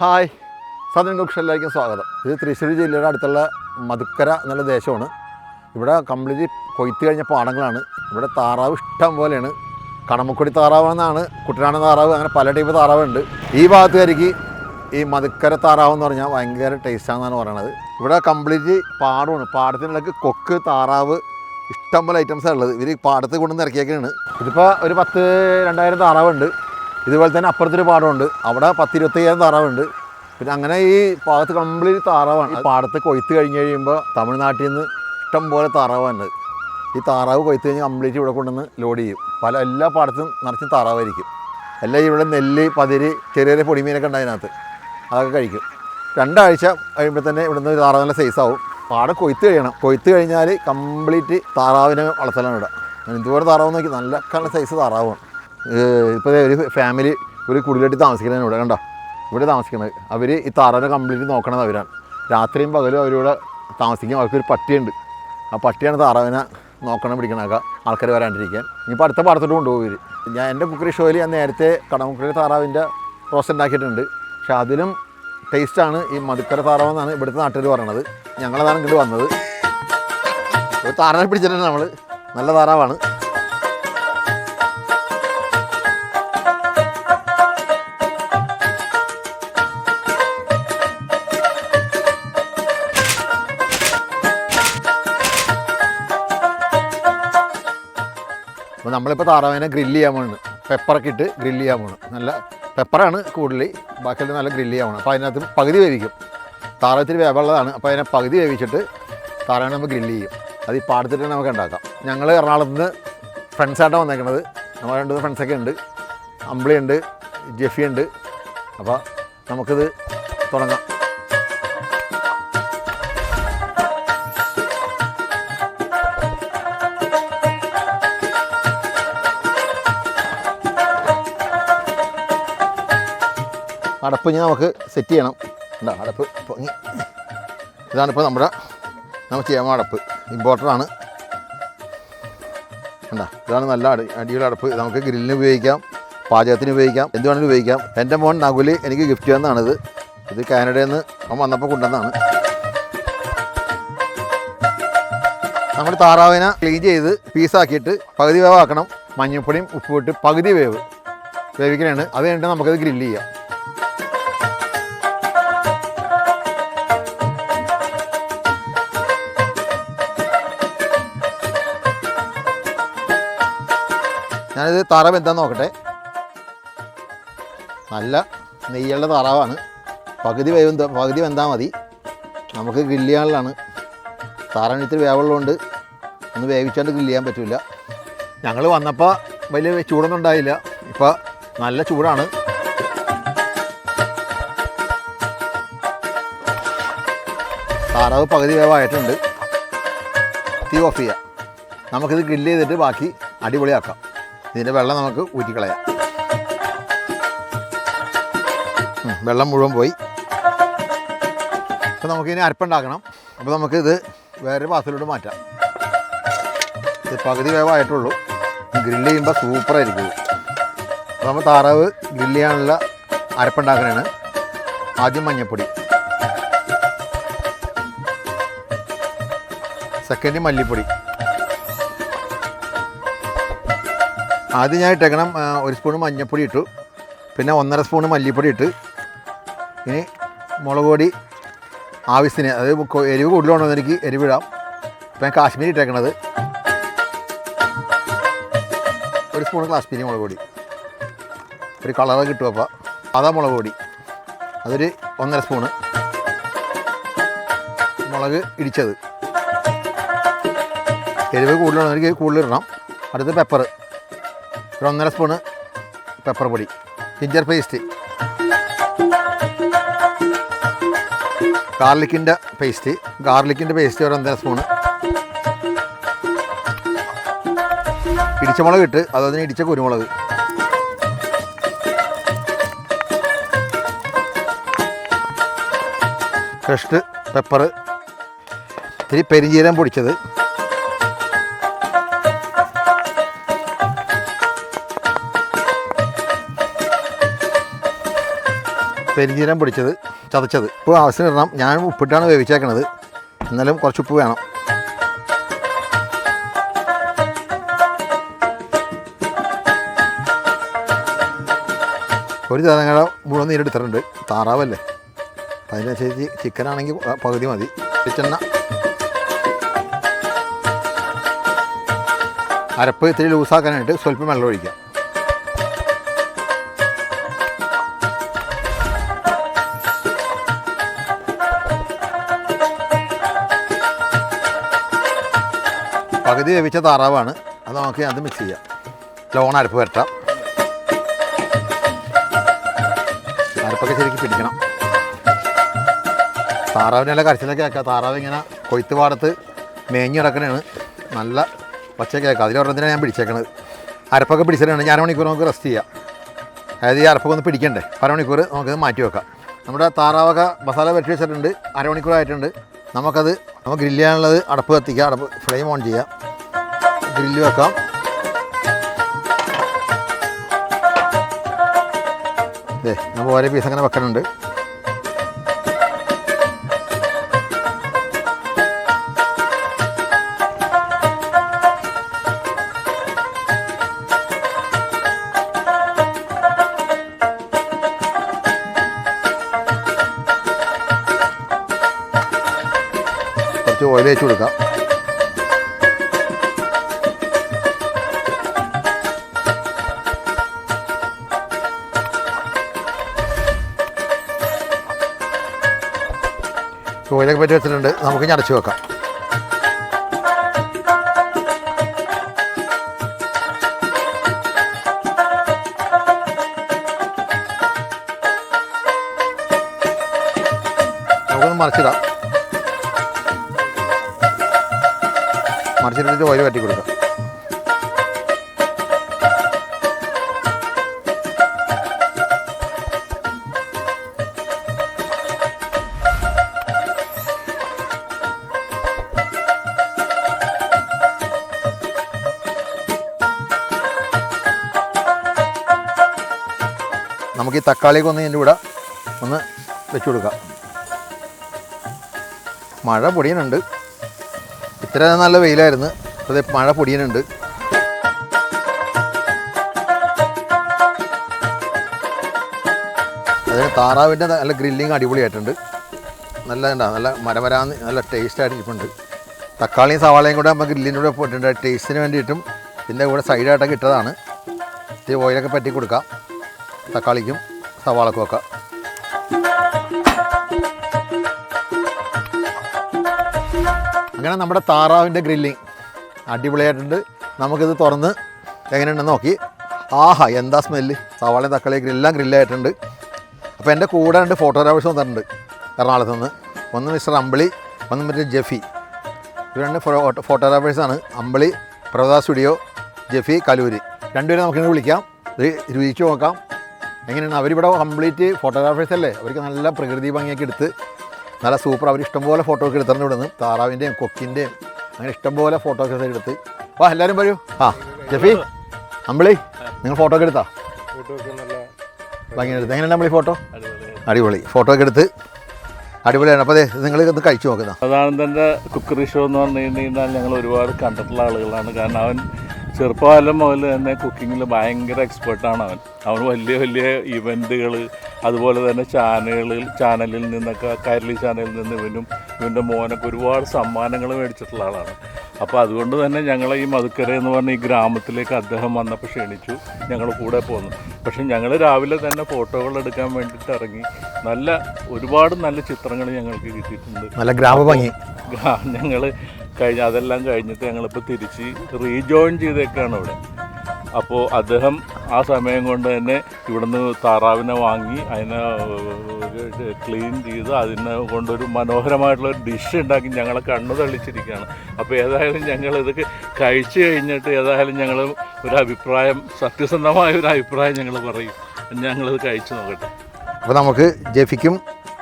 Hi. Sadan കുക്ഷനിലേക്കും സ്വാഗതം. ഇത് തൃശ്ശൂർ ജില്ലയുടെ അടുത്തുള്ള മധുക്കര എന്നുള്ള ദേശമാണ്. ഇവിടെ കംപ്ലീറ്റ് കൊയ്ത്ത് കഴിഞ്ഞ പാടങ്ങളാണ്. ഇവിടെ താറാവ് ഇഷ്ടം പോലെയാണ്. കടമക്കുടി താറാവെന്നാണ് കുട്ടനാടൻ താറാവ് അങ്ങനെ പല ടൈപ്പ് താറാവുണ്ട്. ഈ ഭാഗത്തുകാരിക്ക് ഈ മധുക്കര താറാവ് എന്ന് പറഞ്ഞാൽ ഭയങ്കര ടേസ്റ്റാണെന്നാണ് പറയണത്. ഇവിടെ കംപ്ലീറ്റ് പാടമാണ്. പാടത്തിനിടയ്ക്ക് കൊക്ക് താറാവ് ഇഷ്ടം പോലെ ഐറ്റംസാണ് ഉള്ളത്. ഇവർ പാടത്ത് കൊണ്ടുവന്ന് ഇറക്കിയൊക്കെയാണ് ഇതിപ്പോൾ ഒരു പത്ത് രണ്ടായിരം താറാവുണ്ട്. ഇതുപോലെ തന്നെ അപ്പുറത്തൊരു പാടമുണ്ട്. അവിടെ പത്തിരുപത്തയ്യായിരം താറാവുണ്ട്. പിന്നെ അങ്ങനെ ഈ ഭാഗത്ത് കംപ്ലീറ്റ് താറാവാണ്. ഈ പാടത്ത് കൊയ്ത്ത് കഴിഞ്ഞ് കഴിയുമ്പോൾ തമിഴ്നാട്ടിൽ നിന്ന് ഇഷ്ടം പോലെ താറാവാണ്. ഈ താറാവ് കൊയ്ത്ത് കഴിഞ്ഞ് കംപ്ലീറ്റ് ഇവിടെ കൊണ്ടുവന്ന് ലോഡ് ചെയ്യും. പല എല്ലാ പാടത്തും നിറച്ചും താറാവായിരിക്കും. എല്ലാം ഇവിടെ നെല്ല് പതിര് ചെറിയ ചെറിയ പൊടിമീനൊക്കെ ഉണ്ട് അതിനകത്ത്. അതൊക്കെ കഴിക്കും. രണ്ടാഴ്ച കഴിയുമ്പോൾ തന്നെ ഇവിടുന്ന് ഒരു താറാവ് നല്ല സൈസ് ആവും. പാടം കൊയ്ത്ത് കഴിയണം. കൊയ്ത്ത് കഴിഞ്ഞാൽ കംപ്ലീറ്റ് താറാവിനെ വളർത്തലാണ് ഇവിടെ. ഇതുപോലെ താറാവ് നോക്കി. നല്ല നല്ല സൈസ് താറാവാണ്. ഇപ്പോൾ ഒരു ഫാമിലി ഒരു കുടിലെട്ടി താമസിക്കുന്നതാണ് ഇവിടെ കണ്ടോ? ഇവിടെ താമസിക്കുന്നത്. അവർ ഈ താറാവിനെ കംപ്ലീറ്റ് നോക്കണത് അവരാണ് രാത്രിയും പകലും അവരിവിടെ താമസിക്കും. അവർക്കൊരു പട്ടിയുണ്ട്. ആ പട്ടിയാണ് താറാവിനെ നോക്കണം പിടിക്കണമൊക്കെ ആൾക്കാർ വരാണ്ടിരിക്കാൻ. ഇനിയിപ്പോൾ അടുത്ത പാടത്തോട്ട് കൊണ്ടുപോകും ഇവർ ഞാൻ എന്റെ കുക്കറി ഷോയിൽ ഞാൻ നേരത്തെ കടമുക്കറി താറാവിന്റെ റോസ് ഉണ്ടാക്കിയിട്ടുണ്ട്. പക്ഷെ അതിലും ടേസ്റ്റാണ് ഈ മധുക്കര താറാവെന്നാണ് ഇവിടുത്തെ നാട്ടിൽ പറയണത്. ഞങ്ങളതാണ് ഇങ്ങോട്ട് വന്നത്. ഒരു താറാവിനെ പിടിച്ചിട്ടുണ്ട് നമ്മൾ നല്ല താറാവാണ്. അപ്പോൾ നമ്മളിപ്പോൾ താറാവിനെ ഗ്രില്ല് ചെയ്യാൻ പോണ് പെപ്പറൊക്കെ ഇട്ട് ഗ്രില്ല് ചെയ്യാൻ പോകണം നല്ല പെപ്പറാണ് കൂടുതൽ ബാക്കിയെല്ലാം നല്ല ഗ്രില്ല് ചെയ്യാൻ പോകണം അപ്പോൾ അതിനകത്ത് പകുതി വേവിക്കും. താറാവത്തിന് വേവുള്ളതാണ്. അപ്പോൾ അതിനെ പകുതി വേവിച്ചിട്ട് താറാവിനെ നമ്മൾ ഗ്രില്ല് ചെയ്യും. അത് ഈ പാടത്തിട്ട് തന്നെ നമുക്ക് ഉണ്ടാക്കാം. ഞങ്ങൾ എറണാകുളത്ത് നിന്ന് ഫ്രണ്ട്സായിട്ടാണ് വന്നേക്കുന്നത് നമ്മൾ രണ്ട് ഫ്രണ്ട്സൊക്കെ ഉണ്ട്. അമ്പിളിയുണ്ട് ജെഫിയുണ്ട് അപ്പോൾ നമുക്കിത് തുടങ്ങാം. അടപ്പ് ഇനി നമുക്ക് സെറ്റ് ചെയ്യണം. ഉണ്ടോ അടപ്പ് പൊങ്ങി. ഇതാണിപ്പോൾ നമ്മുടെ നമ്മൾ ചെയ്യാൻ അടപ്പ്. ഇമ്പോർട്ടന്റാണ് ഉണ്ടോ ഇതാണ് നല്ല അടി അടിയുടെ അടപ്പ്. നമുക്ക് ഗ്രില്ലിന് ഉപയോഗിക്കാം പാചകത്തിന് ഉപയോഗിക്കാം എന്ത് വേണമെങ്കിലും ഉപയോഗിക്കാം. എന്റെ മോൻ നകുൽ എനിക്ക് ഗിഫ്റ്റ് തന്നതാണിത്. ഇത് കാനഡയിൽ നിന്ന് അവൻ വന്നപ്പോൾ കൊണ്ടുവന്നതാണ്. നമ്മൾ താറാവിനെ ക്ലീൻ ചെയ്ത് പീസാക്കിയിട്ട് പകുതി വേവാക്കണം. മഞ്ഞൾപ്പൊടിയും ഉപ്പുവിട്ട് പകുതി വേവ്. വേവിക്കണേണ്. അത് കഴിഞ്ഞിട്ട് നമുക്കത് ഗ്രില്ല് ചെയ്യാം. ഞാനിത് തറവ് എന്താന്ന് നോക്കട്ടെ. നല്ല നെയ്യുള്ള താറാവാണ്. പകുതി വേവ് പകുതി വെന്താൽ മതി. നമുക്ക് ഗ്രില്ല് താറാവിന് ഇത്തിരി വേവുള്ളതുകൊണ്ട് ഒന്ന് വേവിച്ചാണ്ട് ഗ്രില്ല് ചെയ്യാൻ പറ്റില്ല ഞങ്ങൾ വന്നപ്പോൾ വലിയ ചൂടൊന്നും ഉണ്ടായില്ല. ഇപ്പോൾ നല്ല ചൂടാണ്. താറാവ് പകുതി വേവായിട്ടുണ്ട്. തീ ഓഫ് ചെയ്യാം. നമുക്കിത് ഗ്രില്ല് ചെയ്തിട്ട് ബാക്കി അടിപൊളിയാക്കാം. ഇതിന്റെ വെള്ളം നമുക്ക് ഊറ്റിക്കളയാം. വെള്ളം മുഴുവൻ പോയി. അപ്പോൾ നമുക്കിനി അരപ്പുണ്ടാക്കണം. അപ്പോൾ നമുക്കിത് വേറൊരു പാത്രത്തിലോട്ട് മാറ്റാം. ഇത് പകുതി വേവായിട്ടുള്ളൂ. ഗ്രില്ല് ചെയ്യുമ്പോൾ സൂപ്പറായിരിക്കും. അപ്പോൾ നമ്മൾ താറാവ് ഗ്രില്ല് ചെയ്യാനുള്ള അരപ്പുണ്ടാക്കണതാണ് ആദ്യം മഞ്ഞൾപ്പൊടി സെക്കൻഡ് മല്ലിപ്പൊടി. ആദ്യം ഞാൻ ഇട്ടേക്കണം ഒരു സ്പൂൺ മഞ്ഞൾപ്പൊടി ഇട്ടു. പിന്നെ ഒന്നര സ്പൂൺ മല്ലിപ്പൊടി ഇട്ട്. ഇനി മുളക് പൊടി ആവശ്യത്തിന് അതായത് എരിവ് കൂടുതലുണ്ടോ എനിക്ക് എരിവിടാം ഇപ്പം കാശ്മീരി ഇട്ടേക്കണത്. ഒരു സ്പൂൺ കാശ്മീരി മുളക് പൊടി. ഒരു കളറ് കിട്ടും അപ്പോൾ അതാ മുളക് പൊടി. അതൊരു ഒന്നര സ്പൂണ് മുളക് ഇടിച്ചത്. എരിവ് കൂടുതലുണ്ടോ എനിക്ക് കൂടുതലിടണം അടുത്ത പെപ്പർ ഒരു ഒന്നര സ്പൂണ് പെപ്പർ പൊടി ജിഞ്ചർ പേസ്റ്റ് ഗാർലിക്കിന്റെ പേസ്റ്റ് ഗാർലിക്കിന്റെ പേസ്റ്റ് ഒരു ഒന്നര സ്പൂണ്. ഇടിച്ചമുളക് ഇട്ട് അതുപോലെ ഇടിച്ച കുരുമുളക്. ക്രഷ്ഡ് പെപ്പർ ഇത്തിരി പെരിഞ്ചീരം പൊടിച്ചത്. പെരിഞ്ചീരം പൊടിച്ചത് ചതച്ചത്. ഇപ്പോൾ ആവശ്യത്തിന് ഇടണം ഞാൻ ഉപ്പിട്ടാണ് വേവിച്ചേക്കണത്. എന്നാലും കുറച്ച് ഉപ്പ് വേണം. ഒരു തേങ്ങയുടെ മുഴുവൻ നീരെടുത്തിട്ടുണ്ട്. താറാവല്ലേ? അതിനനുസരിച്ച് അതിനനുസരിച്ച് ചിക്കനാണെങ്കിൽ പകുതി മതി. വെളിച്ചെണ്ണ. അരപ്പ് ഇത്തിരി ലൂസാക്കാനായിട്ട് സ്വല്പം വെള്ളം ഒഴിക്കാം. പകുതി വേവിച്ച താറാവാണ്. അത് നമുക്ക് അത് മിക്സ് ചെയ്യാം. ലോൺ അരപ്പ് വരട്ടാം. അരപ്പൊക്കെ ശരിക്കും പിടിക്കണം. താറാവിനെ നല്ല കരച്ചിലൊക്കെ ആക്കുക താറാവ് ഇങ്ങനെ കൊയ്ത്ത് പാടത്ത് മേഞ്ഞ് കിടക്കണതാണ് നല്ല ഒച്ച കേക്ക് അതിലൊരെണ്ണത്തിനാണ് ഞാൻ പിടിച്ചേക്കണത്. അരപ്പൊക്കെ പിടിച്ചിട്ടാണ് ഞാൻ അരമണിക്കൂർ നമുക്ക് റെസ്റ്റ് ചെയ്യാം. അതായത് ഈ അരപ്പൊക്കെ ഒന്ന് പിടിക്കണ്ടേ? അരമണിക്കൂർ നമുക്കത് മാറ്റി വെക്കാം. നമ്മുടെ താറാവൊക്കെ മസാല വെട്ടി വെച്ചിട്ടുണ്ട്. അരമണിക്കൂറായിട്ടുണ്ട്. നമുക്കത് നമുക്ക് ഗ്രില്ല് ചെയ്യാനുള്ളത് അടപ്പ് കത്തിക്കുക അടപ്പ് ഫ്ലെയിം ഓൺ ചെയ്യാം. ഗ്രില്ല് വെക്കാം. ദേ നമ്മൾ ഓരോ പീസ് അങ്ങനെ വെക്കാനുണ്ട് കുറച്ച് ഓയിൽ കൊടുക്കാം. ഓയിലൊക്കെ പറ്റി വെച്ചിട്ടുണ്ട്. നമുക്ക് ഇനി അടച്ചു വെക്കാം. മറിച്ചിടാം. മറിച്ചിട്ടിട്ട് ഓയിൽ പറ്റി കൊടുക്കാം. തക്കാളിയൊക്കെ ഒന്ന് ഇതിന്റെ കൂടെ ഒന്ന് വെച്ച് കൊടുക്കാം. മഴ പൊടിയുന്നുണ്ട്. ഇത്ര നല്ല വെയിലായിരുന്നു. അത് മഴ പൊടിയുന്നുണ്ട്. അതിന് താറാവിന്റെ നല്ല ഗ്രില്ലിങ് അടിപൊളിയായിട്ടുണ്ട്. നല്ല എന്താ നല്ല മരമരാന്ന് നല്ല ടേസ്റ്റ് ആയിട്ട് ഇരിപ്പുണ്ട് തക്കാളിയും സവാളയും കൂടെ നമ്മൾ ഗ്രില്ലിന്റെ കൂടെ പോയിട്ടുണ്ട് ടേസ്റ്റിന് വേണ്ടിയിട്ടും ഇതിന്റെ കൂടെ സൈഡായിട്ടൊക്കെ ഇട്ടതാണ്. ഇത്തിരി ഓയിലൊക്കെ പറ്റി കൊടുക്കാം തക്കാളിക്കും. സവാളക്കും ഒക്കെ അങ്ങനെ നമ്മുടെ താറാവിന്റെ ഗ്രില്ലിങ് അടിപൊളിയായിട്ടുണ്ട്. നമുക്കിത് തുറന്ന് എങ്ങനെയുണ്ടെന്ന് നോക്കി. ആഹാ എന്താ സ്മെല്ല്? സവാളയും തക്കാളി ഗ്രില്ലാം ഗ്രില്ലായിട്ടുണ്ട്. അപ്പോൾ എന്റെ കൂടെ രണ്ട് ഫോട്ടോഗ്രാഫേഴ്സ് വന്നിട്ടുണ്ട് എറണാകുളത്ത് നിന്ന്. ഒന്ന് മിസ്റ്റർ അമ്പിളി ഒന്ന് മിസ്റ്റർ ജെഫി. ഇവർ രണ്ട് ഫോട്ടോഗ്രാഫേഴ്സാണ് അമ്പിളി പ്രഭദ സ്റ്റുഡിയോ ജെഫി കലൂര്. രണ്ടുപേരും നമുക്കിങ്ങനെ വിളിക്കാം. രുചിച്ച് നോക്കാം. എങ്ങനെയാണ്? അവരിവിടെ കംപ്ലീറ്റ് ഫോട്ടോഗ്രാഫേഴ്സ് അല്ലേ? അവർക്ക് നല്ല പ്രകൃതി ഭംഗിയൊക്കെ എടുത്ത് നല്ല സൂപ്പർ അവർ ഇഷ്ടംപോലെ ഫോട്ടോ ഒക്കെ എടുത്തിട്ടുണ്ട് ഇവിടെ നിന്ന് താറാവിന്റെയും കൊക്കിന്റെയും അങ്ങനെ ഇഷ്ടംപോലെ ഫോട്ടോസ് ഒക്കെ എടുത്ത്. വാ എല്ലാവരും പറയൂ ആ ജഫി അമ്പിളി നിങ്ങൾ ഫോട്ടോ ഒക്കെ എടുത്താ? ഭംഗി എടുത്ത്. എങ്ങനെയാണ് അമ്പിളി ഫോട്ടോ അടിപൊളി. ഫോട്ടോ ഒക്കെ എടുത്ത് അടിപൊളിയാണ്. അപ്പോൾ അതെ നിങ്ങൾ ഇത് കഴിച്ചു നോക്കുന്ന സദാനന്ദന്റെ കുക്കറി ഷോ എന്ന് പറഞ്ഞു കഴിഞ്ഞാൽ ഞങ്ങൾ ഒരുപാട് കണ്ടിട്ടുള്ള ആളുകളാണ്. കാരണം അവൻ ചെറുപ്പകാലം മുതൽ തന്നെ കുക്കിങ്ങിൽ ഭയങ്കര എക്സ്പേർട്ടാണ് അവൻ. അവൻ വലിയ വലിയ ഇവന്റുകൾ അതുപോലെ തന്നെ ചാനലുകളിൽ ചാനലിൽ നിന്നൊക്കെ കൈരളി ചാനലിൽ നിന്ന് ഇവനും ഇവന്റെ മോനൊക്കെ ഒരുപാട് സമ്മാനങ്ങൾ മേടിച്ചിട്ടുള്ള ആളാണ്. അപ്പോൾ അതുകൊണ്ട് തന്നെ ഞങ്ങളെ ഈ മധുക്കര എന്ന് പറഞ്ഞ ഈ ഗ്രാമത്തിലേക്ക് അദ്ദേഹം വന്നപ്പോൾ ക്ഷണിച്ചു. ഞങ്ങൾ കൂടെ പോന്നു. പക്ഷേ ഞങ്ങൾ രാവിലെ തന്നെ ഫോട്ടോകൾ എടുക്കാൻ വേണ്ടിയിട്ട് ഇറങ്ങി. നല്ല ഒരുപാട് നല്ല ചിത്രങ്ങൾ ഞങ്ങൾക്ക് കിട്ടിയിട്ടുണ്ട്. നല്ല ഗ്രാമഭംഗി. ഞങ്ങൾ കഴിഞ്ഞ അതെല്ലാം കഴിഞ്ഞിട്ട് ഞങ്ങളിപ്പോൾ തിരിച്ച് റീജോയിൻ ചെയ്തേക്കാണ് ഇവിടെ അപ്പോൾ അദ്ദേഹം ആ സമയം കൊണ്ട് തന്നെ ഇവിടുന്ന് താറാവിനെ വാങ്ങി അതിനെ ക്ലീൻ ചെയ്ത് അതിനെ കൊണ്ടൊരു മനോഹരമായിട്ടുള്ള ഡിഷ് ഉണ്ടാക്കി ഞങ്ങളെ കണ്ണു തള്ളിച്ചിരിക്കുകയാണ്. അപ്പോൾ ഏതായാലും ഞങ്ങൾ ഇതൊക്കെ കഴിച്ചു കഴിഞ്ഞിട്ട് ഏതായാലും ഞങ്ങൾ ഒരു അഭിപ്രായം സത്യസന്ധമായ ഒരു അഭിപ്രായം ഞങ്ങൾ പറയും. ഞങ്ങളിത് കഴിച്ചു നോക്കട്ടെ. അപ്പോൾ നമുക്ക് ജെഫിക്കും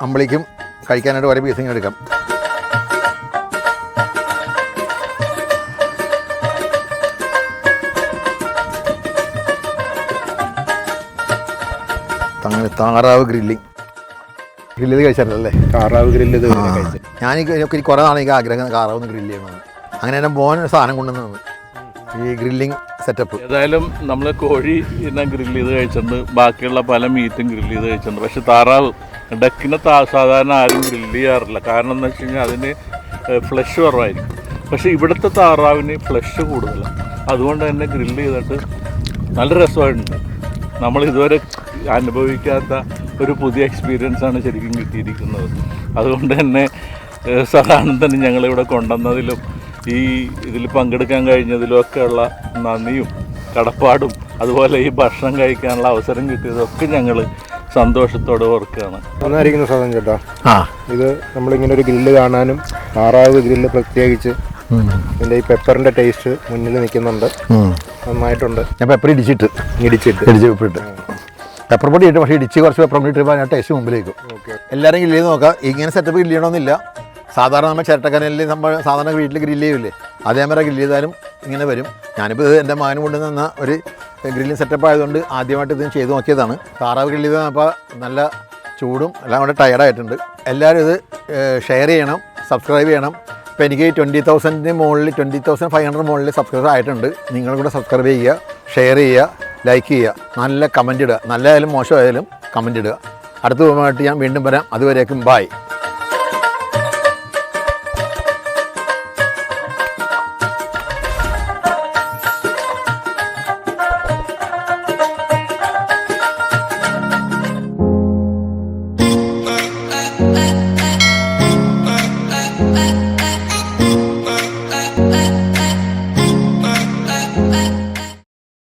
അമ്പിളിക്കും കഴിക്കാനായിട്ട് ഓരോ പീസിങ് എടുക്കാം. താറാവ് ഗ്രില്ലിങ് ഗ്രില്ല് കഴിച്ചല്ലേ താറാവ് ഗ്രില്ല് ഇത് കഴിച്ചു ഞാൻ ഈ കുറേ നാളെ എനിക്ക് ആഗ്രഹം താറാവ് ഒന്ന് ഗ്രില്ല് ചെയ്യണമെന്ന് അങ്ങനെ എന്റെ മോൻ സാധനം കൊണ്ടുവന്നതാണ്. ഈ ഗ്രില്ലിങ് സെറ്റപ്പ്. ഏതായാലും നമ്മൾ കോഴി ഇന്നെ ഗ്രില്ല് ചെയ്ത് കഴിച്ചിട്ടുണ്ട്. ബാക്കിയുള്ള പല മീറ്റും ഗ്രില്ല് ചെയ്ത് കഴിച്ചിട്ടുണ്ട്. പക്ഷെ താറാവ് ഡക്കിനെ താ സാധാരണ ആരും ഗ്രില്ല് ചെയ്യാറില്ല. കാരണം എന്ന് വെച്ച് കഴിഞ്ഞാൽ അതിന് ഫ്ലഷ് കുറവായിരിക്കും. പക്ഷേ ഇവിടുത്തെ താറാവിന് ഫ്ലഷ് കൂടുതലാണ് അതുകൊണ്ട് തന്നെ ഗ്രില്ല് ചെയ്തിട്ട് നല്ല രസമായിട്ടുണ്ട്. നമ്മൾ ഇതുവരെ അനുഭവിക്കാത്ത ഒരു പുതിയ എക്സ്പീരിയൻസ് ആണ് ശരിക്കും കിട്ടിയിരിക്കുന്നത്. അതുകൊണ്ട് തന്നെ ഏഹ്, സദാനന്ദന് ഞങ്ങളിവിടെ കൊണ്ടുവന്നതിലും ഈ ഇതിൽ പങ്കെടുക്കാൻ കഴിഞ്ഞതിലും ഒക്കെയുള്ള നന്ദിയും കടപ്പാടും അതുപോലെ ഈ ഭക്ഷണം കഴിക്കാനുള്ള അവസരം കിട്ടിയതൊക്കെ ഞങ്ങൾ സന്തോഷത്തോടെ ഓർക്കുകയാണ്. നന്നായിരിക്കുന്നു സാധനം ചേട്ടാ. ആ. ഇത് നമ്മളിങ്ങനെ ഒരു ഗ്രില്ല് കാണാനും ആറാവ് ഗ്രില്ല് പ്രത്യേകിച്ച് ഇതിന്റെ ഈ പെപ്പറിന്റെ ടേസ്റ്റ് മുന്നിൽ നിൽക്കുന്നുണ്ട്. നന്നായിട്ടുണ്ട്. ഞാൻ പെപ്പർ ഇടിച്ചിട്ട്. ഇടിച്ചിട്ട്. ഇടിച്ച് ഉപ്പിട്ട്. പെപ്പർ പൊടി ഇട്ട് പക്ഷേ ഇടിച്ച് കുറച്ച് പെപ്പർ പൊടി ഇട്ട് ടേസ്റ്റ് മുമ്പിലേക്ക്. ഓക്കെ എല്ലാവരും ഗ്രില്ല് ചെയ്ത് നോക്കാം ഇങ്ങനെ സെറ്റപ്പ് ഗ്രില്ല് ചെയ്യണമെന്നില്ല സാധാരണ നമ്മൾ ചിരട്ടക്കനലിൽ നമ്മൾ സാധാരണ വീട്ടിൽ ഗ്രില്ല് ചെയ്യില്ലേ അതേമാതിരി ഗ്രില്ല് ചെയ്താലും ഇങ്ങനെ വരും. ഞാനിപ്പോൾ ഇത് എന്റെ മകന് കൊണ്ടു തന്ന ഒരു ഗ്രില്ലിംഗ് സെറ്റപ്പ് ആയതുകൊണ്ട് ആദ്യമായിട്ട് ഇത് ചെയ്ത് നോക്കിയതാണ്. താറാവ് ഗ്രില്ല് ചെയ്ത് അപ്പോൾ നല്ല ചൂടും എല്ലാം കൂടെ ടയർഡായിട്ടുണ്ട് എല്ലാവരും ഇത് ഷെയർ ചെയ്യണം സബ്സ്ക്രൈബ് ചെയ്യണം. ഇപ്പോൾ എനിക്ക് ട്വന്റി തൗസൻഡിന് മുകളിൽ ട്വന്റി തൗസൻഡ് ഫൈവ് ഹൺഡ്രഡ് മുകളിൽ സബ്സ്ക്രൈബ് ആയിട്ടുണ്ട്. നിങ്ങളും കൂടെ സബ്സ്ക്രൈബ് ചെയ്യുക ഷെയർ ചെയ്യുക. ലൈക്ക് ചെയ്യുക. നല്ല കമന്റ് ഇടുക. നല്ലതായാലും മോശമായാലും കമന്റ് ഇടുക. അടുത്ത ദിവസമായിട്ട് ഞാൻ വീണ്ടും വരാം. അതുവരേക്കും ബായ്